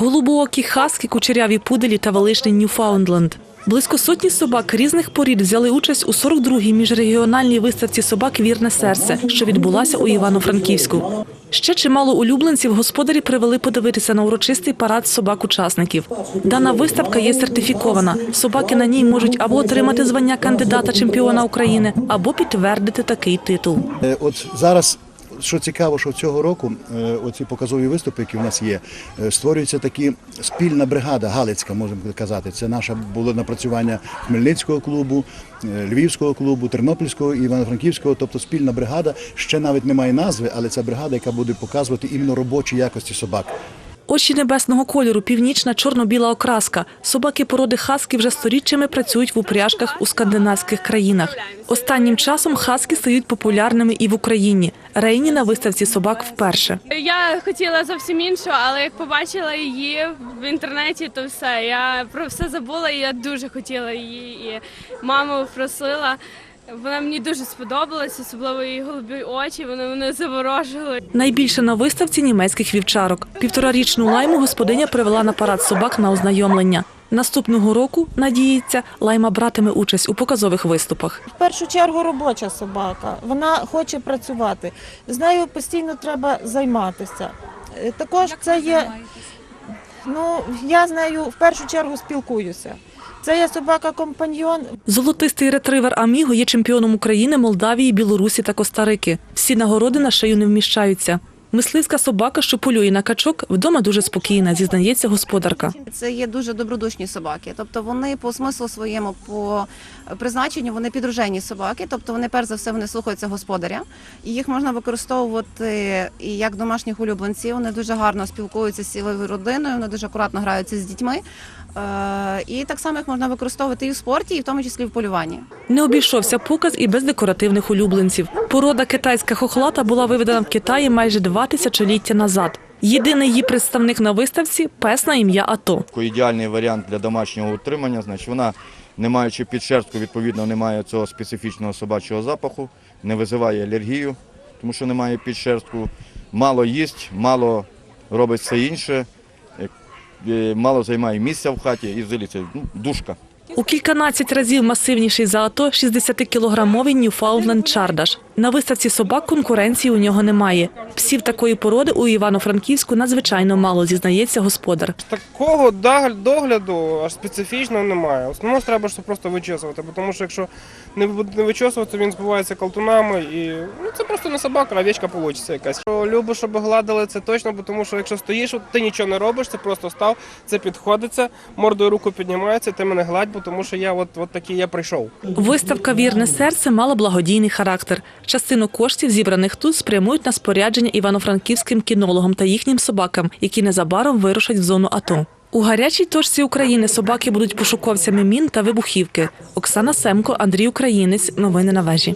Голубоокі хаски, кучеряві пуделі та величний Ньюфаундленд. Близько сотні собак різних порід взяли участь у 42-й міжрегіональній виставці собак Вірне серце, що відбулася у Івано-Франківську. Ще чимало улюбленців господарі привели подивитися на урочистий парад собак-учасників. Дана виставка є сертифікована. Собаки на ній можуть або отримати звання кандидата чемпіона України, або підтвердити такий титул. Е, От зараз, що цікаво, що цього року е, оці показові виступи, які в нас є, е, створюється такі спільна бригада Галицька, можемо казати. Це наше було напрацювання Хмельницького клубу, е, Львівського клубу, Тернопільського Івано-Франківського. Тобто спільна бригада ще навіть немає назви, але це бригада, яка буде показувати іменно робочі якості собак. Очі небесного кольору, північна чорно-біла окраска. Собаки породи хаски вже сторіччями працюють в упряжках у скандинавських країнах. Останнім часом хаски стають популярними і в Україні. Рейні на виставці собак вперше. Я хотіла зовсім іншу, але як побачила її в інтернеті, то все. Я про все забула, і я дуже хотіла її. І маму просила. Вона мені дуже сподобалась, особливо її голубі очі. Вони мене заворожили. Найбільше на виставці німецьких вівчарок. Півторарічну лайму господиня привела на парад собак на ознайомлення. Наступного року, надіється, лайма братиме участь у показових виступах. В першу чергу робоча собака. Вона хоче працювати. З нею постійно треба займатися. Е, Також це є. Ну, я з нею в першу чергу спілкуюся. Це є собака-компаньйон. Золотистий ретривер Аміго є чемпіоном України, Молдавії, Білорусі та Коста-Рики. Всі нагороди на шию не вміщаються. Мисливська собака, що полює на качок, вдома дуже спокійна, зізнається господарка. Це є дуже добродушні собаки. Тобто вони по смислу своєму, по призначенню, вони підружені собаки. Тобто вони перш за все вони слухаються господаря, і їх можна використовувати і як домашніх улюбленців. Вони дуже гарно спілкуються з цілою родиною, вони дуже акуратно граються з дітьми. Е, І так само їх можна використовувати і в спорті, і в тому числі в полюванні. Не обійшовся показ і без декоративних улюбленців. Порода китайська хохлата була виведена в Китаї майже два тисячоліття назад. Єдиний її представник на виставці пес на ім'я АТО. Ідеальний варіант для домашнього утримання. Значить, вона, не маючи підшерстку, відповідно, не має цього специфічного собачого запаху, не визиває алергію, тому що немає підшерстку. Мало їсть, мало робить все інше, мало займає місця в хаті і взагалі це ну, душка. У кільканадцять разів масивніший за АТО 60-кілограмовий Ньюфаундленд Чардаш. На виставці собак конкуренції у нього немає. Псів такої породи у Івано-Франківську надзвичайно мало, зізнається господар. Такого догляду аж специфічного немає. Основно треба щоб просто вичесувати, тому що якщо не вичесувати, він збивається колтунами і ну, це просто не собака, а овечка получиться якась. Що Любиш, щоб гладили це точно, тому що якщо стоїш, ти нічого не робиш, це просто став, це підходиться, мордою руку піднімається, ти мене гладь, тому що я от, от такий я прийшов. Виставка Вірне серце мала благодійний характер. Частину коштів, зібраних тут, спрямують на спорядження івано-франківським кінологам та їхнім собакам, які незабаром вирушать в зону АТО. У гарячій точці України собаки будуть пошуковцями мін та вибухівки. Оксана Семко, Андрій Українець. Новини на вежі.